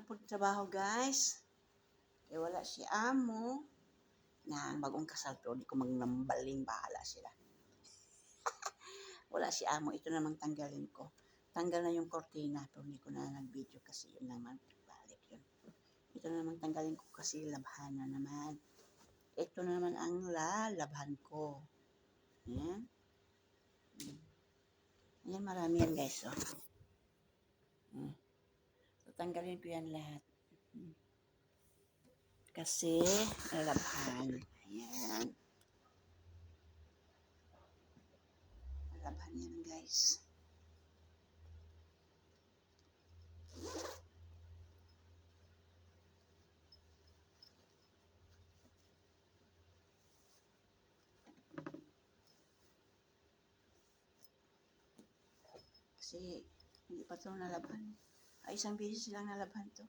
na po trabaho guys. Kaya wala si amo. Na bagong kasal pero di ko magnambaling bahala sila. wala si amo. Ito namang tanggalin ko. Tanggal na yung kortina pero hindi ko na nag-video kasi yun naman. Balik yun. Ito na naman tanggalin ko kasi labhan na naman. Ito na naman ang lalabhan ko. Ayan. Ayan, marami yan guys. Oh. Tanggalin ko yan lahat. Hmm. Kasi, lalabhan. Ayan. Lalabhan yan guys. Kasi, hindi pa ito nalabhan. Ay, isang beses lang nalabhan to.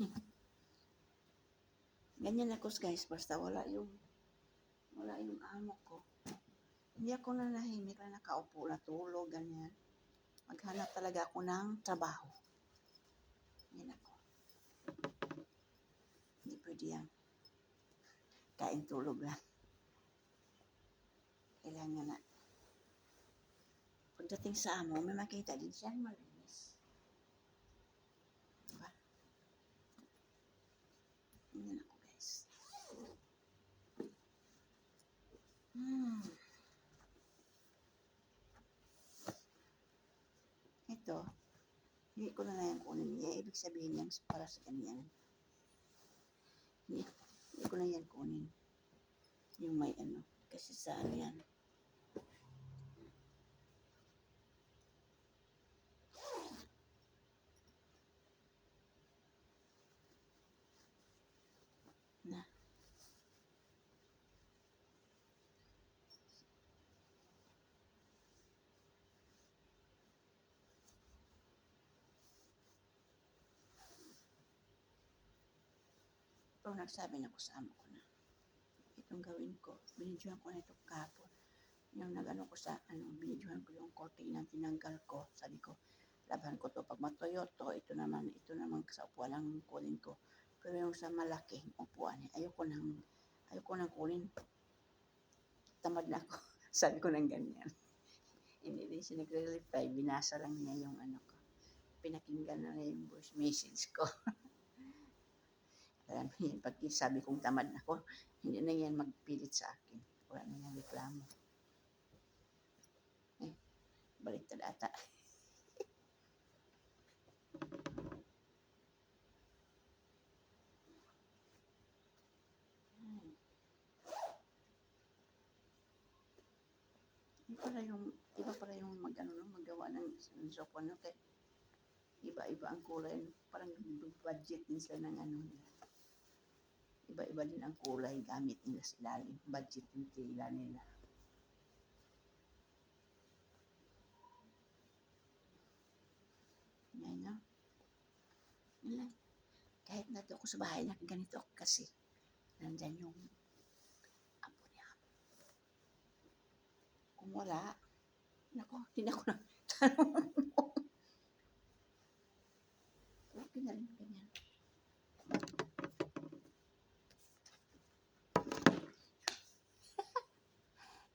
Ganyan ako guys, basta wala yung wala yung amo ko. Hindi ako na nahimik na nakaupo na tulog, ganyan. Maghanap talaga ako ng trabaho. Yan ako. Hindi pwede yan. Kain tulog lang. Kailangan na. Pagdating sa amo, may makita din siya malinis. Diba? Yan ako guys. Hmm. Ito, hindi ko na na yan kunin. Yan, ibig sabihin yan para sa ganyan. Hindi, hindi ko na yan kunin. Yung may ano. Kasi sa ano yan. Na. Pero nagsabi na ko sa amo ko na itong gawin ko. Binidyohan ko na ito kahapon. Yung nagano ko sa, ano, binidyohan ko yung kortina, tinanggal ko. Sabi ko, laban ko to. Pag matuyo to, ito naman, ito naman sa upuan ang kunin ko. Pero yung sa malaki upuan, ayoko nang, ayoko nang kunin. Tamad na ako. Sabi ko nang ganyan. Hindi din siya nagre-reply. Binasa lang niya yung ano ko. Pinakinggan na niya yung voice message ko. Alam mo yun, pag sabi kong tamad na ako, hindi na yan magpilit sa akin. Wala na yan reklamo. Eh, baliktad ata. Pala yung, iba pala yung mag, ano, no, magawa ng, ng sopa, no? Iba-iba ang kulay. Parang budget din sila ng ano nila iba-iba din ang kulay gamit nila sa ilalim. Budget yung tila nila. Yan, no? Yan lang. Kahit nato ako sa bahay na ganito ako kasi nandyan yung apo niya. Kung wala, nako, hindi ako na tanong. Okay na rin, ganyan.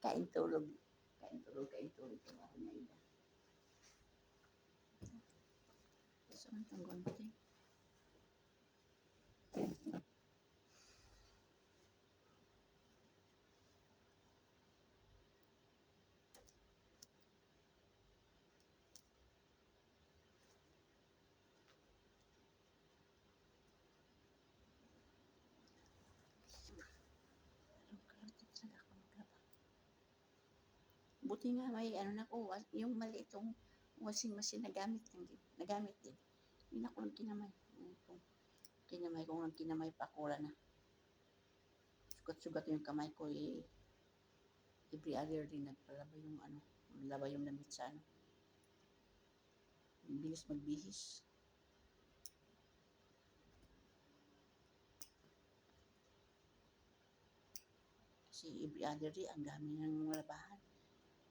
kain tulog. Kain tulog, kain tulog. Trabaho na iba. Saan itong gunting? Anong karapit sa ako maglaba? Buti nga may ano na ko, yung maliitong washing machine na gamit, din- nagamit din. Hindi na ko lang kinamay. Ko, Kinamay ko lang kinamay pa kula na. Sugat-sugat yung kamay ko eh. Every other day nagpalaba yung ano, laba yung damit sa ano. Ang bilis magbihis. Kasi every other day, ang dami ng labahan.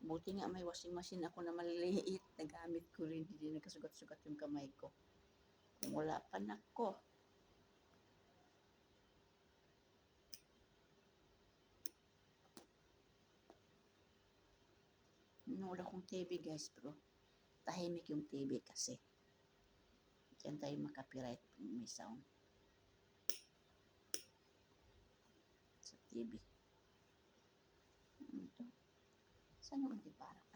Buti nga may washing machine ako na maliliit. Nagamit ko rin. Hindi nagkasugat-sugat yung kamay ko. Kung wala pa nako. Nanood akong TV guys, pero tahimik yung TV kasi. Diyan tayo makapiright may sound. Sa TV. Ano to? Saan yung antipara?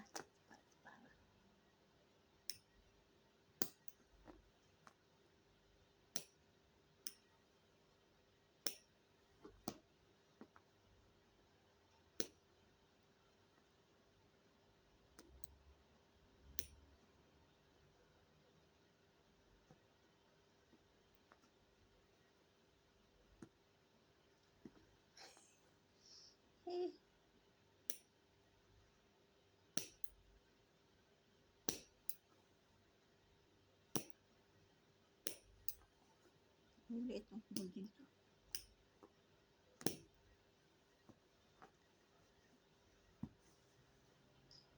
Ang liit ng kubol dito.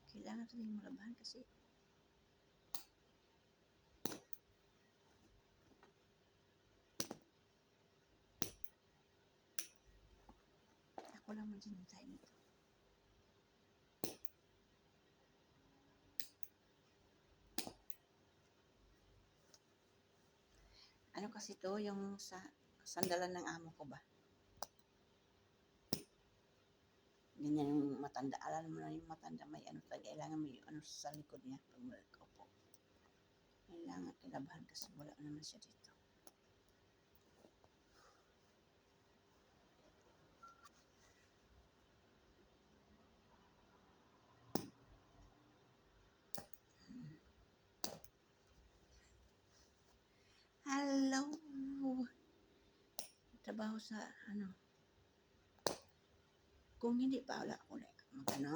Kailangan yung malabahan kasi ako lang man sinintay nito. Ano kasi to yung sa sandalan ng amo ko ba? Ganyan yung matanda. Alam mo na yung matanda may ano tayo. Kailangan may ano sa likod niya pag malakaupo. Kailangan kilabahan kasi wala naman siya dito. Trabaho sa ano. Kung hindi pa wala ako na ano,